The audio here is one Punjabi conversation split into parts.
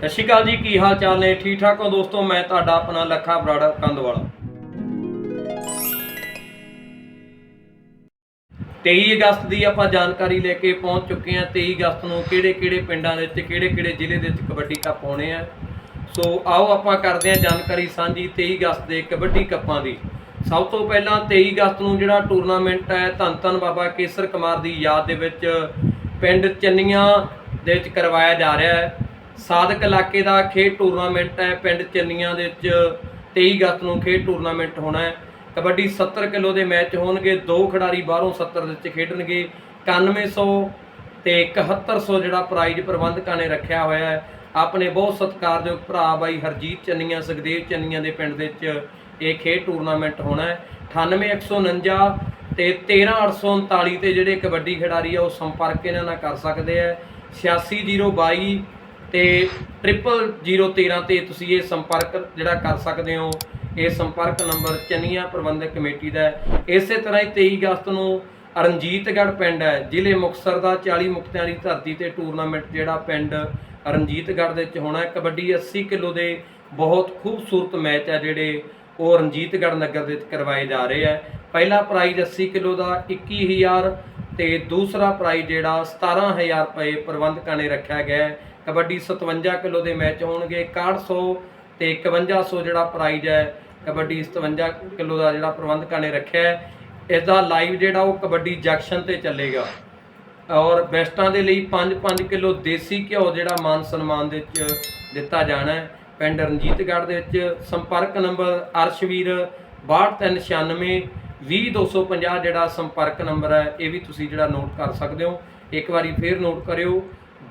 ਸਤਿ ਸ਼੍ਰੀ ਅਕਾਲ ਜੀ, ਕੀ ਹਾਲ ਚਾਲ ਨੇ? ਠੀਕ ਠਾਕ ਹੋ ਦੋਸਤੋ? ਮੈਂ ਤੁਹਾਡਾ ਆਪਣਾ ਲੱਖਾ ਬਰਾੜਾ ਕੰਦਵਾਲਾ। 23 ਅਗਸਤ ਦੀ ਆਪਾਂ ਜਾਣਕਾਰੀ ਲੈ ਕੇ ਪਹੁੰਚ ਚੁੱਕੇ ਹਾਂ। 23 ਅਗਸਤ ਨੂੰ ਕਿਹੜੇ ਕਿਹੜੇ ਪਿੰਡਾਂ ਦੇ ਵਿੱਚ ਕਿਹੜੇ ਕਿਹੜੇ ਜ਼ਿਲ੍ਹੇ ਦੇ ਵਿੱਚ ਕਬੱਡੀ ਕੱਪ ਹੋਣੇ ਆ। ਸੋ ਆਓ ਆਪਾਂ ਕਰਦੇ ਹਾਂ ਜਾਣਕਾਰੀ ਸਾਂਝੀ 23 ਅਗਸਤ ਦੇ ਕਬੱਡੀ ਕੱਪਾਂ ਦੀ। ਸਭ ਤੋਂ ਪਹਿਲਾਂ 23 ਅਗਸਤ ਨੂੰ ਜਿਹੜਾ ਟੂਰਨਾਮੈਂਟ ਹੈ ਧੰਨ ਧੰਨ ਬਾਬਾ ਕੇਸਰ ਕੁਮਾਰ ਦੀ ਯਾਦ ਦੇ ਵਿੱਚ ਪਿੰਡ ਚੰਨੀਆਂ ਦੇ ਵਿੱਚ ਕਰਵਾਇਆ ਜਾ ਰਿਹਾ ਹੈ। ਸਾਧਕ ਇਲਾਕੇ ਦਾ ਖੇਡ ਟੂਰਨਾਮੈਂਟ ਹੈ। ਪਿੰਡ ਚੰਨੀਆਂ ਦੇ ਵਿੱਚ 23 ਅਗਸਤ ਨੂੰ ਖੇਡ ਟੂਰਨਾਮੈਂਟ ਹੋਣਾ ਹੈ। ਕਬੱਡੀ 70 ਕਿਲੋ ਦੇ ਮੈਚ ਹੋਣਗੇ। ਦੋ ਖਿਡਾਰੀ ਬਾਹਰੋਂ 70 ਦੇ ਵਿੱਚ ਖੇਡਣਗੇ। 9100 ਤੇ 7100 ਜਿਹੜਾ ਪ੍ਰਾਈਜ਼ ਪ੍ਰਬੰਧਕਾਂ ਨੇ ਰੱਖਿਆ ਹੋਇਆ ਹੈ। ਆਪਣੇ ਬਹੁਤ ਸਤਿਕਾਰਯੋਗ ਭਰਾ ਬਾਈ ਹਰਜੀਤ ਚੰਨੀਆਂ, ਸੁਖਦੇਵ ਚੰਨੀਆਂ ਦੇ ਪਿੰਡ ਦੇ ਵਿੱਚ ਇਹ ਖੇਡ ਟੂਰਨਾਮੈਂਟ ਹੋਣਾ ਹੈ। 98149 ਤੇ 13839 ਤੇ ਜਿਹੜੇ ਕਬੱਡੀ ਖਿਡਾਰੀ ਆ, ਉਹ ਸੰਪਰਕ ਇਹਨਾਂ ਨਾਲ ਕਰ ਸਕਦੇ ਆ। 86022 ਤੇ 00013 ਤੇ ਤੁਸੀਂ ਇਹ ਸੰਪਰਕ ਜਿਹੜਾ ਕਰ ਸਕਦੇ ਹੋ, ਇਹ ਸੰਪਰਕ ਨੰਬਰ ਚੰਨੀਆਂ ਪ੍ਰਬੰਧਕ ਕਮੇਟੀ ਦਾ ਹੈ। ਇਸੇ ਤਰ੍ਹਾਂ ਹੀ 23 ਅਗਸਤ ਨੂੰ ਰਣਜੀਤਗੜ੍ਹ ਪਿੰਡ ਹੈ, ਜ਼ਿਲ੍ਹੇ ਮੁਕਤਸਰ ਦਾ 40 ਮੁਕਤਿਆਂ ਦੀ ਧਰਤੀ ਤੇ ਟੂਰਨਾਮੈਂਟ ਜਿਹੜਾ ਪਿੰਡ ਰਣਜੀਤਗੜ੍ਹ ਦੇ ਵਿੱਚ ਹੋਣਾ ਕਬੱਡੀ 80 ਕਿਲੋ ਦੇ ਬਹੁਤ ਖੂਬਸੂਰਤ ਮੈਚ ਹੈ ਜਿਹੜੇ ਉਹ ਰਣਜੀਤਗੜ੍ਹ ਨਗਰ ਦੇ ਵਿੱਚ ਕਰਵਾਏ ਜਾ ਰਹੇ ਹੈ। ਪਹਿਲਾ ਪ੍ਰਾਈਜ਼ 80 ਕਿਲੋ ਦਾ 21000 ਤੇ ਦੂਸਰਾ ਪ੍ਰਾਈਜ਼ ਜਿਹੜਾ 17000 ਰੁਪਏ ਪ੍ਰਬੰਧਕਾਂ ਨੇ ਰੱਖਿਆ ਗਿਆ ਕਬੱਡੀ 57 ਕਿਲੋ ਦੇ ਮੈਚ ਹੋਣਗੇ 6100 ਤੇ 5100 ਜਿਹੜਾ ਪ੍ਰਾਈਜ਼ ਹੈ, ਕਬੱਡੀ 57 ਕਿਲੋ ਦਾ ਜਿਹੜਾ ਪ੍ਰਬੰਧਕਾਂ ਨੇ ਰੱਖਿਆ ਇਸ ਦਾ ਲਾਈਵ ਜਿਹੜਾ ਉਹ ਕਬੱਡੀ ਜੰਕਸ਼ਨ ਤੇ ਚੱਲੇਗਾ। ਔਰ ਬੈਸਟਾਂ ਦੇ ਲਈ 5-5 ਕਿਲੋ ਦੇਸੀ ਘਿਓ ਜਿਹੜਾ ਮਾਨ ਸਨਮਾਨ ਦੇ ਵਿੱਚ ਦਿੱਤਾ ਜਾਣਾ ਹੈ। ਪਿੰਡ ਰਣਜੀਤਗੜ੍ਹ ਦੇ ਵਿੱਚ ਸੰਪਰਕ ਨੰਬਰ ਅਰਸ਼ਵੀਰ 6296 20250 ਜਿਹੜਾ ਸੰਪਰਕ ਨੰਬਰ ਹੈ, ਇਹ ਵੀ ਤੁਸੀਂ ਜਿਹੜਾ ਨੋਟ ਕਰ ਸਕਦੇ ਹੋ। ਇੱਕ ਵਾਰੀ ਫੇਰ ਨੋਟ ਕਰਿਓ।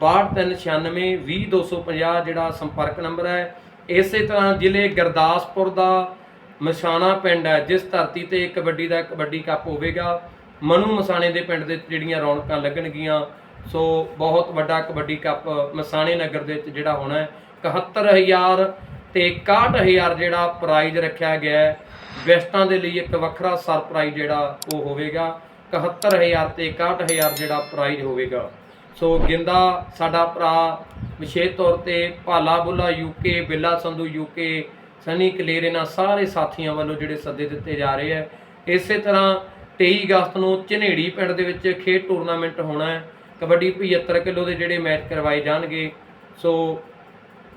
6296 20250 ਜਿਹੜਾ ਸੰਪਰਕ ਨੰਬਰ ਹੈ, ਇਸੇ ਤਰ੍ਹਾਂ ਜ਼ਿਲ੍ਹੇ ਗੁਰਦਾਸਪੁਰ ਦਾ ਮਸਾਣਾ ਪਿੰਡ ਹੈ, ਜਿਸ ਧਰਤੀ ਤੇ ਕਬੱਡੀ ਦਾ ਕਬੱਡੀ ਕੱਪ ਹੋਵੇਗਾ। ਮਨੂ ਮਸਾਣੇ ਦੇ ਪਿੰਡ ਦੇ ਜਿਹੜੀਆਂ ਰੌਣਕਾਂ ਲੱਗਣਗੀਆਂ। ਸੋ ਬਹੁਤ ਵੱਡਾ ਕਬੱਡੀ ਕੱਪ ਮਸਾਣੇ ਨਗਰ ਦੇ ਵਿੱਚ ਜਿਹੜਾ ਹੋਣਾ ਹੈ। 71000 ਤੇ 61000 ਜਿਹੜਾ ਪ੍ਰਾਈਜ਼ ਰੱਖਿਆ ਗਿਆ ਹੈ। ਵੈਸਟਾਂ ਦੇ ਲਈ ਇੱਕ ਵੱਖਰਾ ਸਰਪ੍ਰਾਈਜ਼ ਜਿਹੜਾ ਉਹ ਹੋਵੇਗਾ। 71000 ਤੇ 61000 ਜਿਹੜਾ ਪ੍ਰਾਈਜ਼ ਹੋਵੇਗਾ। ਸੋ ਗਿੰਦਾ, ਸਾਡਾ ਭਰਾ, ਵਿਸ਼ੇਸ਼ ਤੌਰ ਤੇ ਭਾਲਾ ਬੁੱਲਾ ਯੂਕੇ ਬਿੱਲਾ ਸੰਧੂ ਯੂਕੇ ਸਨੀ ਕਲੇਰ ਇਹਨਾਂ ਸਾਰੇ ਸਾਥੀਆਂ ਵੱਲੋਂ ਜਿਹੜੇ ਸੱਦੇ ਦਿੱਤੇ ਜਾ ਰਹੇ ਹੈ। ਇਸੇ ਤਰ੍ਹਾਂ 23 ਅਗਸਤ ਨੂੰ ਝਨੇੜੀ ਪਿੰਡ ਦੇ ਵਿੱਚ ਖੇਡ ਟੂਰਨਾਮੈਂਟ ਹੋਣਾ ਹੈ। ਕਬੱਡੀ 75 ਕਿਲੋ ਦੇ ਜਿਹੜੇ ਮੈਚ ਕਰਵਾਏ ਜਾਣਗੇ। ਸੋ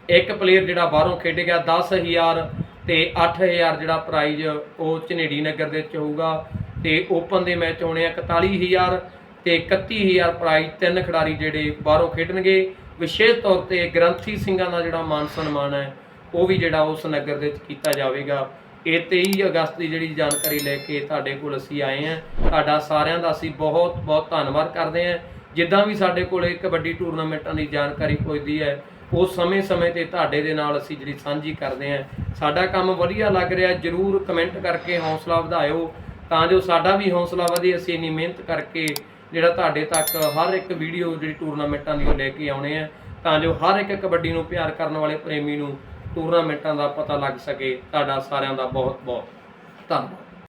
ਇੱਕ ਪਲੇਅਰ ਜਿਹੜਾ ਬਾਹਰੋਂ ਖੇਡੇਗਾ 10000 ਤੇ 8000 ਜਿਹੜਾ ਪ੍ਰਾਈਜ਼ ਉਹ ਝਨੇੜੀ ਨਗਰ ਦੇ ਵਿੱਚ ਹੋਊਗਾ ਤੇ ਓਪਨ ਦੇ ਮੈਚ ਹੋਣੇ ਆ 41000 ਤੇ 31000 ਪ੍ਰਾਈਜ਼ ਤਿੰਨ ਖਿਡਾਰੀ ਜਿਹੜੇ ਬਾਹਰੋਂ ਖੇਡਣਗੇ। ਵਿਸ਼ੇਸ਼ ਤੌਰ ਤੇ ਗ੍ਰੰਥੀ ਸਿੰਘਾਂ ਦਾ ਜਿਹੜਾ ਮਾਨ ਸਨਮਾਨ ਹੈ, ਉਹ ਵੀ ਜਿਹੜਾ ਉਸ ਨਗਰ ਦੇ ਵਿੱਚ ਕੀਤਾ ਜਾਵੇਗਾ। ਇਹ 23 ਅਗਸਤ ਦੀ ਜਿਹੜੀ ਜਾਣਕਾਰੀ ਲੈ ਕੇ ਤੁਹਾਡੇ ਕੋਲ ਅਸੀਂ ਆਏ ਹਾਂ। ਤੁਹਾਡਾ ਸਾਰਿਆਂ ਦਾ ਅਸੀਂ ਬਹੁਤ ਬਹੁਤ ਧੰਨਵਾਦ ਕਰਦੇ ਹਾਂ। ਜਿੱਦਾਂ ਵੀ ਸਾਡੇ ਕੋਲੇ ਕਬੱਡੀ ਟੂਰਨਾਮੈਂਟਾਂ ਦੀ ਜਾਣਕਾਰੀ ਪੁੱਜਦੀ ਹੈ ਉਹ ਸਮੇਂ-ਸਮੇਂ ਤੇ ਤੁਹਾਡੇ ਦੇ ਨਾਲ ਅਸੀਂ ਜਿਹੜੀ ਸਾਂਝੀ ਕਰਦੇ ਹਾਂ। ਸਾਡਾ ਕੰਮ ਵਧੀਆ ਲੱਗ ਰਿਹਾ, ਜਰੂਰ ਕਮੈਂਟ ਕਰਕੇ ਹੌਸਲਾ ਵਧਾਇਓ। ਤਾਂ ਜੋ ਸਾਡਾ ਵੀ ਹੌਸਲਾ ਵਧੇ, ਅਸੀਂ ਇੰਨੀ ਮਿਹਨਤ ਕਰਕੇ ਜਿਹੜਾ ਤੁਹਾਡੇ ਤੱਕ ਹਰ ਇੱਕ ਵੀਡੀਓ ਜਿਹੜੀ ਟੂਰਨਾਮੈਂਟਾਂ ਦੀ ਉਹ ਲੈ ਕੇ ਆਉਣੇ ਆ। ਤਾਂ ਜੋ ਹਰ ਇੱਕ ਕਬੱਡੀ ਨੂੰ ਪਿਆਰ ਕਰਨ ਵਾਲੇ ਪ੍ਰੇਮੀ ਨੂੰ ਟੂਰਨਾਮੈਂਟਾਂ ਦਾ ਪਤਾ ਲੱਗ ਸਕੇ। ਤੁਹਾਡਾ ਸਾਰਿਆਂ ਦਾ ਬਹੁਤ ਬਹੁਤ ਧੰਨਵਾਦ।